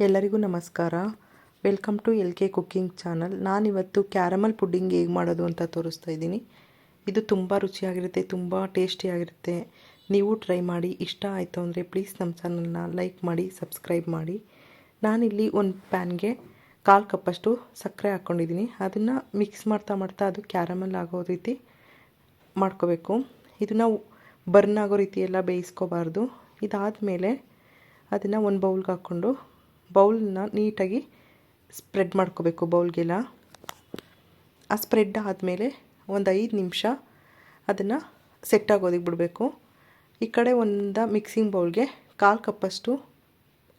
ಎಲ್ಲರಿಗೂ ನಮಸ್ಕಾರ. Welcome to L K cooking channel. ನಾನಿವತ್ತು ಕ್ಯಾರಮಲ್ ಪುಡ್ಡಿಂಗ್ ಹೇಗೆ ಮಾಡೋದು ಅಂತ ತೋರಿಸ್ತಾ ಇದ್ದೀನಿ. ಇದು ತುಂಬ ರುಚಿಯಾಗಿರುತ್ತೆ, ತುಂಬ ಟೇಸ್ಟಿಯಾಗಿರುತ್ತೆ. ನೀವು ಟ್ರೈ ಮಾಡಿ, ಇಷ್ಟ ಆಯಿತು ಅಂದರೆ ಪ್ಲೀಸ್ ನಮ್ಮ ಚಾನಲ್ನ ಲೈಕ್ ಮಾಡಿ, ಸಬ್ಸ್ಕ್ರೈಬ್ ಮಾಡಿ. ನಾನಿಲ್ಲಿ ಒಂದು ಪ್ಯಾನ್ಗೆ ಕಾಲು ಕಪ್ಪಷ್ಟು ಸಕ್ಕರೆ ಹಾಕ್ಕೊಂಡಿದ್ದೀನಿ. ಅದನ್ನು ಮಿಕ್ಸ್ ಮಾಡ್ತಾ ಮಾಡ್ತಾ ಅದು ಕ್ಯಾರಮಲ್ ಆಗೋ ರೀತಿ ಮಾಡ್ಕೋಬೇಕು. ಇದನ್ನು ಬರ್ನ್ ಆಗೋ ರೀತಿ ಎಲ್ಲ ಬೇಯಿಸ್ಕೋಬಾರ್ದು. ಇದಾದಮೇಲೆ ಅದನ್ನು ಒಂದು ಬೌಲ್ಗೆ ಹಾಕ್ಕೊಂಡು ಬೌಲ್ನ ನೀಟಾಗಿ ಸ್ಪ್ರೆಡ್ ಮಾಡ್ಕೋಬೇಕು ಬೌಲ್ಗೆಲ್ಲ. ಆ ಸ್ಪ್ರೆಡ್ ಆದಮೇಲೆ ಒಂದು ಐದು ನಿಮಿಷ ಅದನ್ನು ಸೆಟ್ ಆಗೋದಕ್ಕೆ ಬಿಡಬೇಕು ಈ ಕಡೆ ಒಂದು ಮಿಕ್ಸಿಂಗ್ ಬೌಲ್ಗೆ ಕಾಲು ಕಪ್ಪಷ್ಟು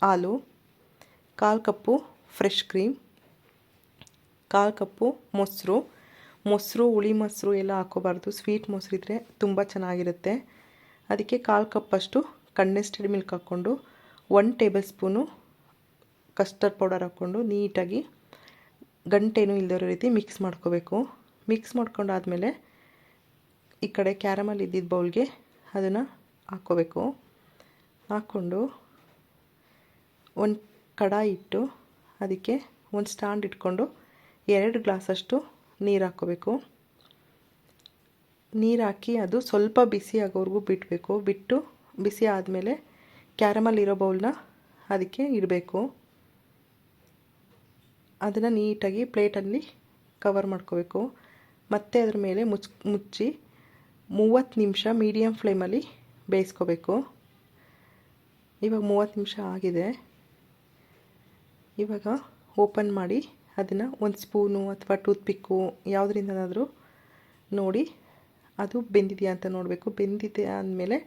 ಹಾಲು, ಕಾಲು ಕಪ್ಪು ಫ್ರೆಶ್ ಕ್ರೀಮ್ ಕಾಲು ಕಪ್ಪು ಮೊಸರು. ಮೊಸರು, ಹುಳಿ ಮೊಸರು ಎಲ್ಲ ಹಾಕೋಬಾರ್ದು. ಸ್ವೀಟ್ ಮೊಸರು ಇದ್ದರೆ ತುಂಬ ಚೆನ್ನಾಗಿರುತ್ತೆ. ಅದಕ್ಕೆ ಕಾಲು ಕಪ್ಪಷ್ಟು ಕಂಡೆನ್ಸ್ಡ್ ಮಿಲ್ಕ್ ಹಾಕ್ಕೊಂಡು one table spoon custard powder ಹಾಕ್ಕೊಂಡು ನೀಟಾಗಿ ಗಂಟೇನೂ ಇಲ್ದಿರೋ ರೀತಿ ಮಿಕ್ಸ್ ಮಾಡ್ಕೋಬೇಕು. ಮಿಕ್ಸ್ ಮಾಡ್ಕೊಂಡಾದಮೇಲೆ ಈ ಕಡೆ ಕ್ಯಾರಮಲ್ ಇದ್ದಿದ್ದ ಬೌಲ್ಗೆ ಅದನ್ನು ಹಾಕ್ಕೋಬೇಕು. ಹಾಕ್ಕೊಂಡು ಒಂದು ಕಡಾಯಿ ಇಟ್ಟು ಅದಕ್ಕೆ ಒಂದು ಸ್ಟ್ಯಾಂಡ್ ಇಟ್ಕೊಂಡು ಎರಡು ಗ್ಲಾಸಷ್ಟು ನೀರು ಹಾಕ್ಕೋಬೇಕು. ನೀರು ಹಾಕಿ ಅದು ಸ್ವಲ್ಪ ಬಿಸಿ ಆಗೋವರೆಗೂ ಬಿಡಬೇಕು ಬಿಟ್ಟು ಬಿಸಿ ಆದಮೇಲೆ ಕ್ಯಾರಮಲ್ ಇರೋ ಬೌಲ್ನ ಅದಕ್ಕೆ ಇಡಬೇಕು. ಅದನ್ನು ನೀಟಾಗಿ ಪ್ಲೇಟಲ್ಲಿ ಕವರ್ ಮಾಡ್ಕೋಬೇಕು. ಮತ್ತೆ ಅದ್ರ ಮೇಲೆ ಮುಚ್, ಮುಚ್ಚಿ ಮೂವತ್ತು ನಿಮಿಷ ಮೀಡಿಯಮ್ ಫ್ಲೇಮಲ್ಲಿ ಬೇಯಿಸ್ಕೋಬೇಕು. ಇವಾಗ ಮೂವತ್ತು ನಿಮಿಷ ಆಗಿದೆ. ಇವಾಗ ಓಪನ್ ಮಾಡಿ ಅದನ್ನು ಒಂದು ಸ್ಪೂನು ಅಥವಾ ಟೂತ್ಪಿಕ್ಕು ಯಾವುದರಿಂದನಾದರೂ ನೋಡಿ ಅದು ಬೆಂದಿದೆಯಾ ಅಂತ ನೋಡಬೇಕು. ಬೆಂದಿದೆ ಅಂದಮೇಲೆ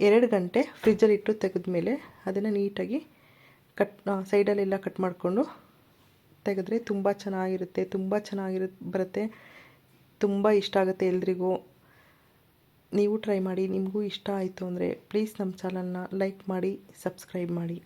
ಎರಡು ಗಂಟೆ ಫ್ರಿಜ್ಜಲ್ಲಿಟ್ಟು ತೆಗೆದ್ಮೇಲೆ ಅದನ್ನು ನೀಟಾಗಿ ಕಟ್ ಸೈಡಲ್ಲೆಲ್ಲ ಕಟ್ ಮಾಡಿಕೊಂಡು ತೆಗೆದ್ರೆ ತುಂಬ ಚೆನ್ನಾಗಿರುತ್ತೆ, ತುಂಬ ಚೆನ್ನಾಗಿರು ಬರುತ್ತೆ. ತುಂಬ ಇಷ್ಟ ಆಗುತ್ತೆ ಎಲ್ರಿಗೂ. ನೀವು ಟ್ರೈ ಮಾಡಿ, ನಿಮಗೂ ಇಷ್ಟ ಆಯಿತು ಅಂದರೆ ಪ್ಲೀಸ್ ನಮ್ಮ ಚಾನಲ್ನ ಲೈಕ್ ಮಾಡಿ ಸಬ್ಸ್ಕ್ರೈಬ್ ಮಾಡಿ.